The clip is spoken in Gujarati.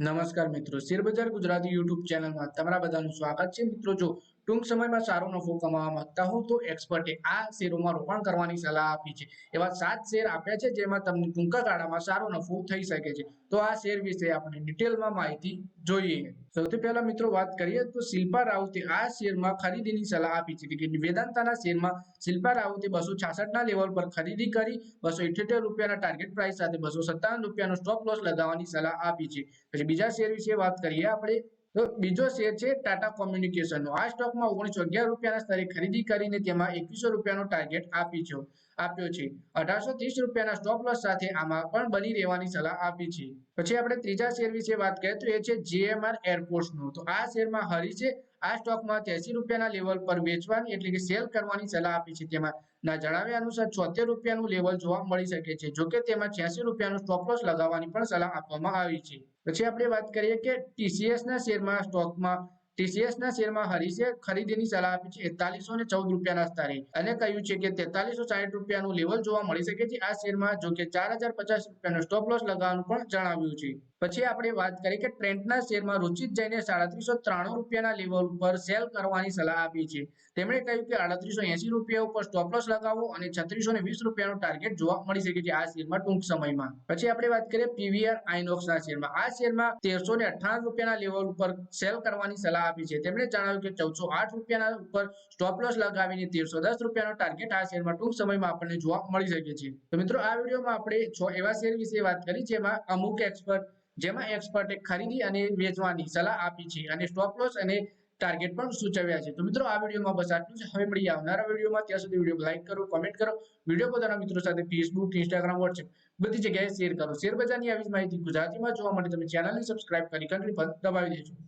નમસ્કાર મિત્રો. શેરબજાર ગુજરાતી યુટ્યુબ ચેનલમાં તમારા બધાનું સ્વાગત છે. મિત્રો, જો ટૂંક સમયમાં સારો નફો કમાવા માંગતા હો, તો એક્સપર્ટે આ શેરોમાં રોકાણ કરવાની સલાહ આપી છે. એવા સાત શેર આપ્યા છે, જેમાં તમને ટૂંકા ગાળામાં સારો નફો થઈ શકે છે. તો આ શેર વિશે આપણે ડિટેલમાં માહિતી જોઈએ. સૌથી પહેલા મિત્રો વાત કરીએ, તો શિલ્પા રાઉતે આ શેરમાં ખરીદીની સલાહ આપી છે. કે વેદાંતાના શેરમાં શિલ્પા રાઉતે બસો છાસઠના લેવલ પર ખરીદી કરી, બસો ઇઠ્યોતેર રૂપિયાના ટાર્ગેટ પ્રાઇસ સાથે બસો સત્તાવન રૂપિયાનો સ્ટોપ લોસ લગાવવાની સલાહ આપી છે. પછી બીજા શેર વિશે વાત કરીએ આપણે, તો બીજો શેર છે ટાટા કોમ્યુનિકેશનનો આ સ્ટોકમાં ઓગણીસો અગિયાર રૂપિયાના સ્તરે ખરીદી કરીને તેમાં એકવીસો રૂપિયાનો ટાર્ગેટ આપી છે, આપ્યો છે. અઢારસો ત્રીસ રૂપિયાના સ્ટોપ લોસ સાથે આમાં પણ બની રહેવાની સલાહ આપી છે. પછી આપણે ત્રીજા શેર વિશે વાત કરીએ તો એ છે એરપોર્ટ એરપોર્ટ્સનો તો આ શેરમાં હરી છે આ સ્ટોકમાં ત્યાસી રૂપિયાના લેવલ પર વેચવાની એટલે કે સેલ કરવાની સલાહ આપી છે. તેમાં ના જણાવ્યા અનુસાર છોતેર રૂપિયાનું લેવલ જોવા મળી શકે છે. જોકે તેમાં છ્યાસી રૂપિયાનું સ્ટોપ લોસ લગાવવાની પણ સલાહ આપવામાં આવી છે. પછી આપણે વાત કરીએ કે ટીસીએસ ના શેરમાં સ્ટોકમાં ટીસીએસ ના શેરમાં હરીશે? ખરીદીની સલાહ આપી છે એકતાલીસો ને ચૌદ રૂપિયાના સ્તરે અને કહ્યું છે કે તેતાલીસો સાઠ રૂપિયાનું લેવલ જોવા મળી શકે છે આ શેરમાં, જો કે ચાર હજાર પચાસ રૂપિયાનો સ્ટોપ લોસ લગાવવાનું પણ જણાવ્યું છે. પછી આપણે વાત કરીએ કે ટ્રેન્ડના શેરમાં રુચિત જઈને સાડત્રીસો ત્રાણું રૂપિયાના લેવલ ઉપર સેલ કરવાની સલાહ આપી છે. તેમણે કહ્યું કે આડત્રીસો એસી રૂપિયા ઉપર સ્ટોપ લોસ લગાવો અને છત્રીસો ને વીસ રૂપિયાનું ટાર્ગેટ જોવા મળી શકે છે આ શેરમાં ટૂંક સમયમાં. પછી આપણે વાત કરીએ પીવીઆર આઇનોક્સના શેરમાં. આ શેરમાં તેરસો ને અઠ્ઠાવન રૂપિયાના લેવલ ઉપર સેલ કરવાની સલાહ આપી છે. તેમણે જણાવ્યું કે ચૌદસો આઠ રૂપિયાના ઉપર સ્ટોપ લોસ લગાવીને તેરસો દસ રૂપિયાનો ટાર્ગેટ આ શેરમાં ટૂંક સમયમાં આપણને જોવા મળી શકે છે. તો મિત્રો, આ વિડીયોમાં આપણે છ એવા શેર વિશે વાત કરી જેમાં અમુક એક્સપર્ટ જેમાં એક્સપર્ટે ખરીદી અને વેચવાની સલાહ આપી છે અને સ્ટોપ લોસ અને ટાર્ગેટ પણ સૂચવ્યા છે. તો મિત્રો, આ વિડીયોમાં બસ આટલું જ. હવે મળીએ આવનારા વિડીયોમાં. ત્યાં સુધી વીડિયો લાઈક કરો કોમેન્ટ કરો. વીડિયો પોતાના મિત્રો સાથે ફેસબુક ઇન્સ્ટાગ્રામ વોટ્સએપ બધી જગ્યાએ શેર કરો. શેર બજારની આવી માહિતી ગુજરાતીમાં જોવા માટે તમે ચેનલને સબસ્ક્રાઇબ કરી ઘંટડી પર દબાવી દેજો.